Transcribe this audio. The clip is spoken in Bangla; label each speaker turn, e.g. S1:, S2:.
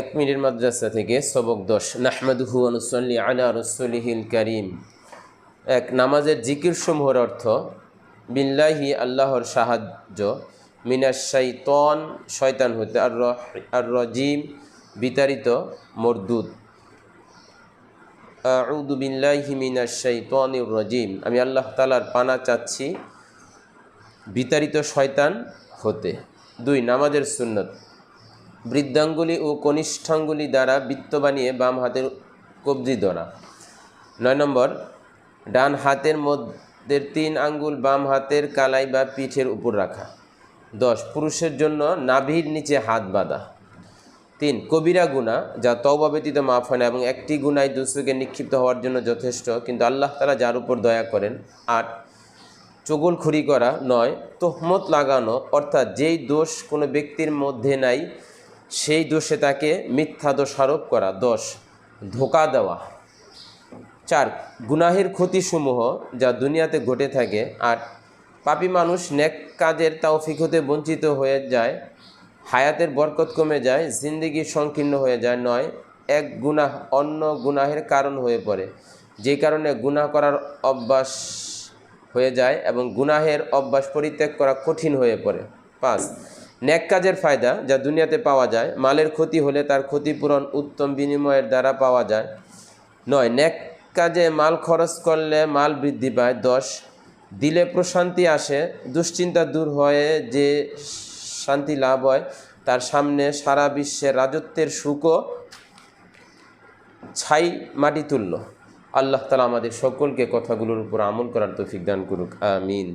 S1: এক মিনিট মাদ্রাসা থেকে সবক দশ। নাহমাদুহু অনুসল্লি আলা রসুলিহিল করিম। এক, নামাজের জিকির সমূহের অর্থ, বিল্লাহি আল্লাহর সাহায্য মিনাস শাইতন, শয়তান হতে, আর আর রজিম, বিতাড়িত মরদুদ আউদু বিল্লাহি মিনাস শাইতানির রজিম। আমি আল্লাহ তালার পানা চাচ্ছি বিতাড়িত শয়তান হতে। দুই, নামাজের সুন্নত। বৃদ্ধাঙ্গুলি ও কনিষ্ঠাঙ্গুলি দ্বারা বৃত্ত বানিয়ে বাম হাতের কবজি ধরা নয় নম্বর, ডান হাতের মধ্যে তিন আঙ্গুল, বাম হাতের কালাই বা পিঠের উপর রাখা। দশ, পুরুষের জন্য নাভির নিচে হাত বাঁধা। তিন, কবিরা গুণা, যা তওবা ব্যতীত মাফ হয় না এবং একটি গুণায় দুসুকে নিক্ষিপ্ত হওয়ার জন্য যথেষ্ট, কিন্তু আল্লাহ তালা যার উপর দয়া করেন। আট চগলখড়ি করা। নয়, তোহমত লাগানো, অর্থাৎ যেই দোষ কোনো ব্যক্তির মধ্যে নাই সেই দোষে তাকে মিথ্যা দোষারোপ করা দশ ধোকা দেওয়া। চার, গুনাহের ক্ষতিসমূহ যা দুনিয়াতে ঘটে থাকে আর পাপী মানুষ নেক কাজের তৌফিক হতে বঞ্চিত হয়ে যায়, হায়াতের বরকত কমে যায়, জিন্দিগি সংকীর্ণ হয়ে যায়। নয়, এক গুনাহ অন্য গুনাহের কারণ হয়ে পড়ে, যে কারণে গুনাহ করার অভ্যাস হয়ে যায় এবং গুনাহের অভ্যাস পরিত্যাগ করা কঠিন হয়ে পড়ে। পাঁচ নেক কাজের ফায়দা যা দুনিয়াতে পাওয়া যায়, মালের ক্ষতি হলে তার ক্ষতিপূরণ উত্তম বিনিময়ের দ্বারা পাওয়া যায়। নয় ন্যাক কাজে মাল খরচ করলে মাল বৃদ্ধি পায়। দশ, দিলে প্রশান্তি আসে, দুশ্চিন্তা দূর হয়ে, যে শান্তি লাভ হয়, তার সামনে সারা বিশ্বের রাজত্বের সুখও ছাই মাটি তুলল আল্লাহ তালা আমাদের সকলকে কথাগুলোর উপর আমল করার তৌফিক দান করুক, আমিন।